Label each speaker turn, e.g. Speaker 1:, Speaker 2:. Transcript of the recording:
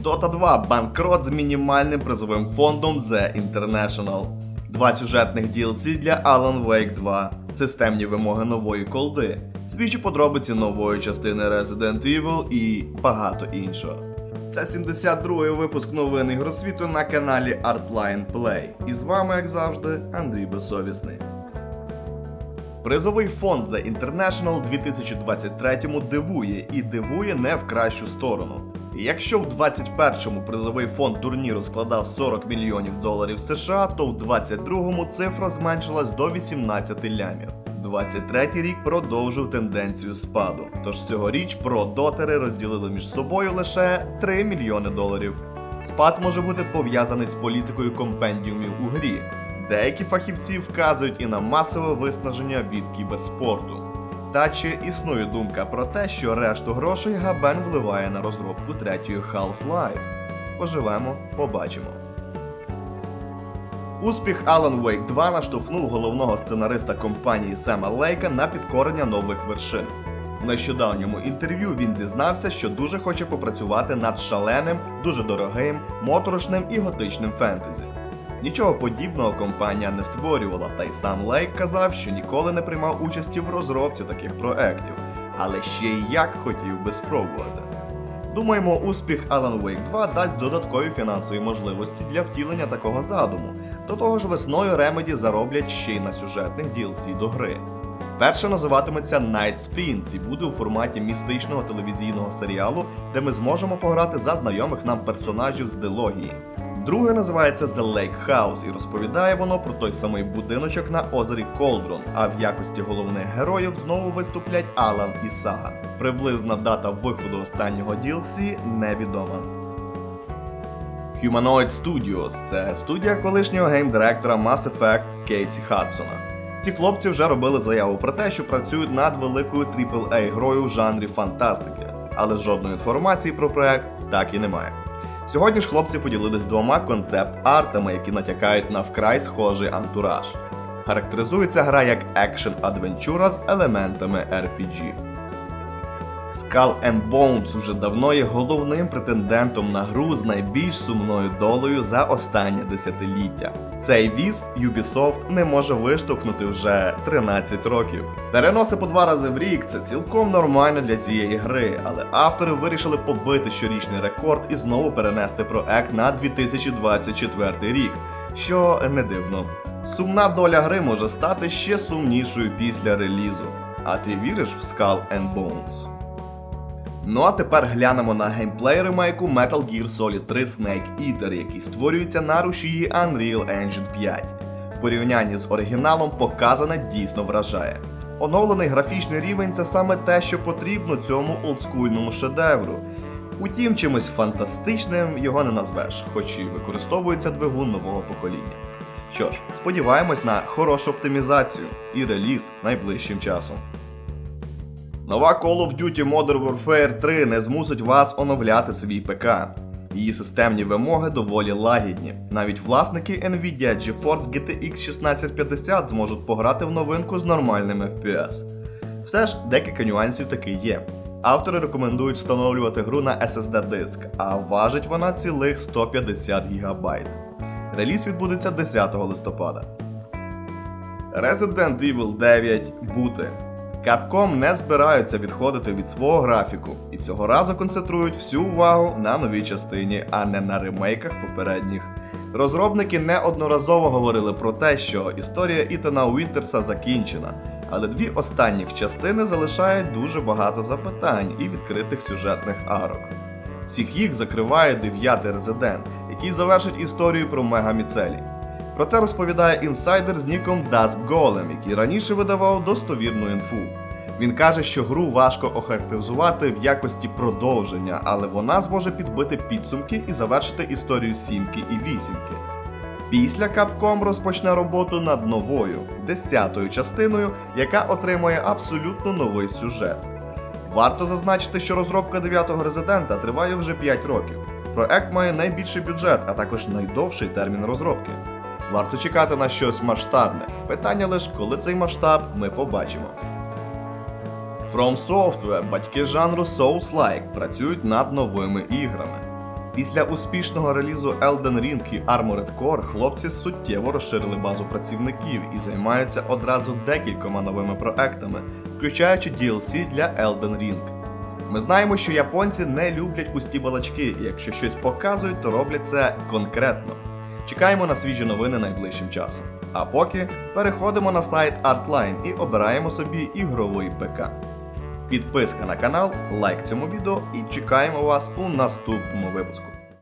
Speaker 1: Dota 2 банкрот з мінімальним призовим фондом The International. Два сюжетних DLC для Alan Wake 2, системні вимоги нової колди, свіжі подробиці нової частини Resident Evil і багато іншого. Це 72-й випуск новин ігросвіту на каналі Artline Play. І з вами, як завжди, Андрій Безсовісний. Призовий фонд The International у 2023-му дивує і дивує не в кращу сторону. Якщо в 21-му призовий фонд турніру складав 40 мільйонів доларів США, то в 22-му цифра зменшилась до 18 лямів. 23-й рік продовжив тенденцію спаду. Тож цьогоріч про дотери розділили між собою лише 3 мільйони доларів. Спад може бути пов'язаний з політикою компендіумів у грі. Деякі фахівці вказують і на масове виснаження від кіберспорту. Та чи існує думка про те, що решту грошей Габен вливає на розробку третьої Half-Life? Поживемо, побачимо. Успіх Alan Wake 2 наштовхнув головного сценариста компанії Сема Лейка на підкорення нових вершин. У нещодавньому інтерв'ю він зізнався, що дуже хоче попрацювати над шаленим, дуже дорогим, моторошним і готичним фентезі. Нічого подібного компанія не створювала, та й сам Лейк казав, що ніколи не приймав участі в розробці таких проєктів, але ще й як хотів би спробувати. Думаємо, успіх Alan Wake 2 дасть додаткові фінансові можливості для втілення такого задуму. До того ж, весною Remedy зароблять ще й на сюжетних DLC до гри. Перше називатиметься Night Spins і буде у форматі містичного телевізійного серіалу, де ми зможемо пограти за знайомих нам персонажів з дилогії. Друге називається The Lake House і розповідає воно про той самий будиночок на озері Колдрон, а в якості головних героїв знову виступлять Алан і Сага. Приблизна дата виходу останнього DLC невідома. Humanoid Studios це студія колишнього геймдиректора Mass Effect Кейсі Хадсона. Ці хлопці вже робили заяву про те, що працюють над великою AAA грою в жанрі фантастики, але жодної інформації про проект так і немає. Сьогодні ж хлопці поділились двома концепт-артами, які натякають на вкрай схожий антураж. Характеризується гра як екшен адвенчура з елементами RPG. Skull and Bones уже давно є головним претендентом на гру з найбільш сумною долею за останнє десятиліття. Цей віз Ubisoft не може виштовхнути вже 13 років. Переноси по два рази в рік це цілком нормально для цієї гри, але автори вирішили побити щорічний рекорд і знову перенести проект на 2024 рік, що не дивно. Сумна доля гри може стати ще сумнішою після релізу. А ти віриш в Skull and Bones? Ну а тепер глянемо на геймплей ремейку Metal Gear Solid 3 Snake Eater, який створюється на рушії Unreal Engine 5. В порівнянні з оригіналом показане дійсно вражає. Оновлений графічний рівень це саме те, що потрібно цьому олдскульному шедевру. Утім, чимось фантастичним його не назвеш, хоч і використовується двигун нового покоління. Що ж, сподіваємось на хорошу оптимізацію і реліз найближчим часом. Нова Call of Duty Modern Warfare 3 не змусить вас оновляти свій ПК. Її системні вимоги доволі лагідні. Навіть власники Nvidia GeForce GTX 1650 зможуть пограти в новинку з нормальним FPS. Все ж декілька нюансів таки є. Автори рекомендують встановлювати гру на SSD диск, а важить вона цілих 150 ГБ. Реліз відбудеться 10 листопада. Resident Evil 9 бути. Capcom не збираються відходити від свого графіку і цього разу концентрують всю увагу на новій частині, а не на ремейках попередніх. Розробники неодноразово говорили про те, що історія Ітана Уінтерса закінчена, але дві останніх частини залишають дуже багато запитань і відкритих сюжетних арок. Всіх їх закриває дев'ятий резидент, який завершить історію про Мегаміцелі. Про це розповідає інсайдер з ніком Dusk Golem, який раніше видавав достовірну інфу. Він каже, що гру важко охарактеризувати в якості продовження, але вона зможе підбити підсумки і завершити історію сімки і вісімки. Після Capcom розпочне роботу над новою, десятою частиною, яка отримує абсолютно новий сюжет. Варто зазначити, що розробка 9-го резидента триває вже 5 років. Проект має найбільший бюджет, а також найдовший термін розробки. Варто чекати на щось масштабне. Питання лише, коли цей масштаб ми побачимо. From Software, батьки жанру Souls-like, працюють над новими іграми. Після успішного релізу Elden Ring і Armored Core хлопці суттєво розширили базу працівників і займаються одразу декількома новими проектами, включаючи DLC для Elden Ring. Ми знаємо, що японці не люблять пусті балачки, і якщо щось показують, то роблять це конкретно. Чекаємо на свіжі новини найближчим часом. А поки переходимо на сайт Artline і обираємо собі ігровий ПК. Підписка на канал, лайк цьому відео і чекаємо вас у наступному випуску.